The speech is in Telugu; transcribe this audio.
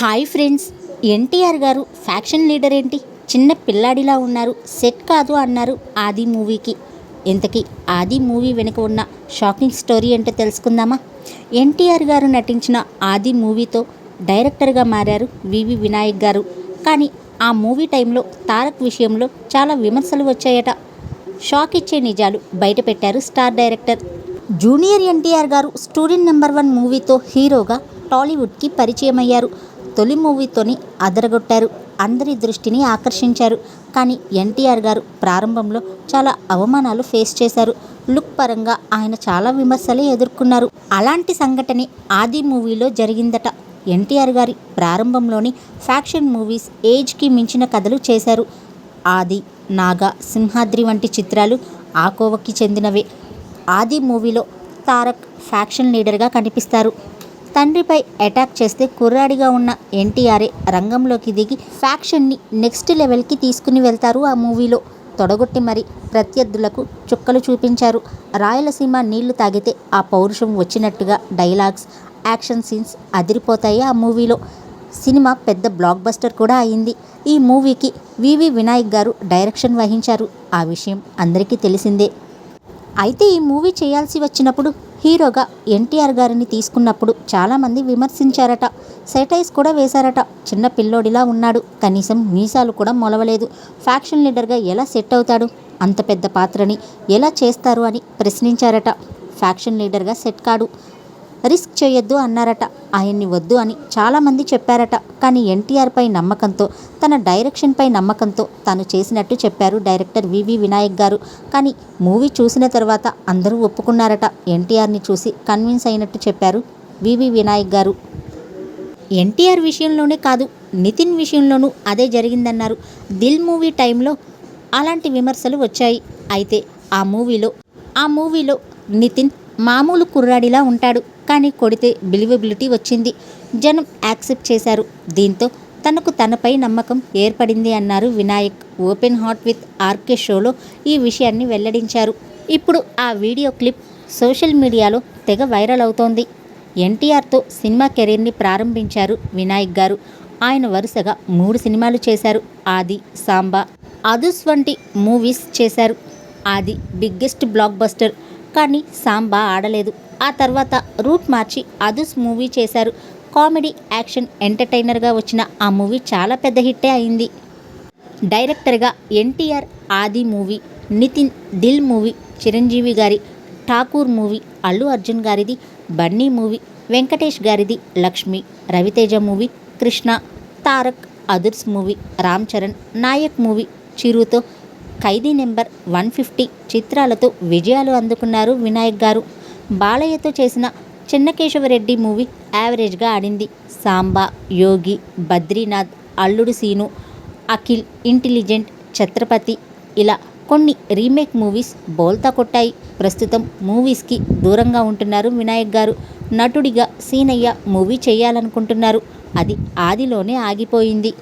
హాయ్ ఫ్రెండ్స్ ఎన్టీఆర్ గారు ఫ్యాక్షన్ లీడర్ ఏంటి? చిన్న పిల్లాడిలా ఉన్నారు సెట్ కాదు అన్నారు ఆది మూవీకి. ఇంతకీ ఆది మూవీ వెనుక ఉన్న షాకింగ్ స్టోరీ ఏంటో తెలుసుకుందామా? ఎన్టీఆర్ గారు నటించిన ఆది మూవీతో డైరెక్టర్గా మారారు వివి వినాయక్ గారు. కానీ ఆ మూవీ టైంలో తారక్ విషయంలో చాలా విమర్శలు వచ్చాయట. షాక్ ఇచ్చే నిజాలు బయటపెట్టారు స్టార్ డైరెక్టర్. జూనియర్ ఎన్టీఆర్ గారు స్టూడెంట్ నెంబర్ వన్ మూవీతో హీరోగా టాలీవుడ్కి పరిచయం అయ్యారు తొలి మూవీతోని అదరగొట్టారు. అందరి దృష్టిని ఆకర్షించారు. కానీ ఎన్టీఆర్ గారు ప్రారంభంలో చాలా అవమానాలు ఫేస్ చేశారు. లుక్ పరంగా ఆయన చాలా విమర్శలు ఎదుర్కొన్నారు. అలాంటి సంఘటనే ఆది మూవీలో జరిగిందట. ఎన్టీఆర్ గారి ప్రారంభంలోని ఫ్యాక్షన్ మూవీస్ ఏజ్కి మించిన కథలు చేశారు. ఆది నాగా సింహాద్రి వంటి చిత్రాలు ఆకోవకి చెందినవే. ఆది మూవీలో తారక్ ఫ్యాక్షన్ లీడర్గా కనిపిస్తారు. తండ్రిపై అటాక్ చేస్తే కుర్రాడిగా ఉన్న ఎన్టీఆర్ఏ రంగంలోకి దిగి ఫ్యాక్షన్ని నెక్స్ట్ లెవెల్కి తీసుకుని వెళ్తారు ఆ మూవీలో. తొడగొట్టి మరి ప్రత్యర్థులకు చుక్కలు చూపించారు. రాయలసీమ నీళ్ళు తాగితే ఆ పౌరుషం వచ్చినట్టుగా డైలాగ్స్ యాక్షన్ సీన్స్ అదిరిపోతాయి ఆ మూవీలో. సినిమా పెద్ద బ్లాక్ బస్టర్ కూడా అయింది. ఈ మూవీకి వివి వినాయక్ గారు డైరెక్షన్ వహించారు. ఆ విషయం అందరికీ తెలిసిందే. అయితే ఈ మూవీ చేయాల్సి వచ్చినప్పుడు హీరోగా ఎన్టీఆర్ గారిని తీసుకున్నప్పుడు చాలామంది విమర్శించారట. సెటైస్ కూడా వేశారట. చిన్న పిల్లోడిలా ఉన్నాడు. కనీసం మీసాలు కూడా మొలవలేదు. ఫ్యాక్షన్ లీడర్గా ఎలా సెట్ అవుతాడు? అంత పెద్ద పాత్రని ఎలా చేస్తారు అని ప్రశ్నించారట. ఫ్యాక్షన్ లీడర్గా సెట్ కాడు. రిస్క్ చేయొద్దు అన్నారట. ఆయన్ని వద్దు అని చాలామంది చెప్పారట. కానీ ఎన్టీఆర్పై నమ్మకంతో తన డైరెక్షన్పై నమ్మకంతో తాను చేసినట్టు చెప్పారు డైరెక్టర్ వివి వినాయక్ గారు. కానీ మూవీ చూసిన తర్వాత అందరూ ఒప్పుకున్నారట. ఎన్టీఆర్ని చూసి కన్విన్స్ అయినట్టు చెప్పారు వివి వినాయక్ గారు. ఎన్టీఆర్ విషయంలోనే కాదు నితిన్ విషయంలోనూ అదే జరిగిందన్నారు. దిల్ మూవీ టైంలో అలాంటి విమర్శలు వచ్చాయి. అయితే ఆ మూవీలో ఆ మూవీలో నితిన్ మామూలు కుర్రాడిలా ఉంటాడు. కానీ కొడితే బిలివబిలిటీ వచ్చింది. జనం యాక్సెప్ట్ చేశారు. దీంతో తనకు తనపై నమ్మకం ఏర్పడింది అన్నారు Vinayak. Open heart with R K షోలో ఈ విషయాన్ని వెల్లడించారు. ఇప్పుడు ఆ వీడియో క్లిప్ సోషల్ మీడియాలో తెగ వైరల్ అవుతోంది. ఎన్టీఆర్తో సినిమా కెరీర్ని ప్రారంభించారు వినాయక్ గారు. ఆయన వరుసగా మూడు సినిమాలు చేశారు. ఆది సాంబా అదుస్ వంటి మూవీస్ చేశారు. ఆది బిగ్గెస్ట్ బ్లాక్ బస్టర్. కానీ సాంబా ఆడలేదు. ఆ తర్వాత రూట్ మార్చి అదుస్ మూవీ చేశారు. కామెడీ యాక్షన్ ఎంటర్టైనర్గా వచ్చిన ఆ మూవీ చాలా పెద్ద హిట్టే అయింది. డైరెక్టర్గా ఎన్టీఆర్ ఆది మూవీ నితిన్ దిల్ మూవీ చిరంజీవి గారి ఠాకూర్ మూవీ అల్లు అర్జున్ గారిది బన్నీ మూవీ వెంకటేష్ గారిది Lakshmi Ravi Teja movie Krishna Tarak Adhurs movie Ram Charan Nayak movie చిరుతో Khaidi number one fifty చిత్రాలతో విజయాలు అందుకున్నారు వినాయక్ గారు. బాలయ్యతో చేసిన చెన్నకేశవరెడ్డి మూవీ యావరేజ్గా ఆడింది. సాంబా యోగి బద్రీనాథ్ అల్లుడు సీను అఖిల్ ఇంటెలిజెంట్ ఛత్రపతి ఇలా కొన్ని రీమేక్ మూవీస్ బోల్తా కొట్టాయి. ప్రస్తుతం మూవీస్కి దూరంగా ఉంటున్నారు వినాయక్ గారు. నటుడిగా సీనయ్య మూవీ చేయాలనుకుంటున్నారు. అది ఆదిలోనే ఆగిపోయింది.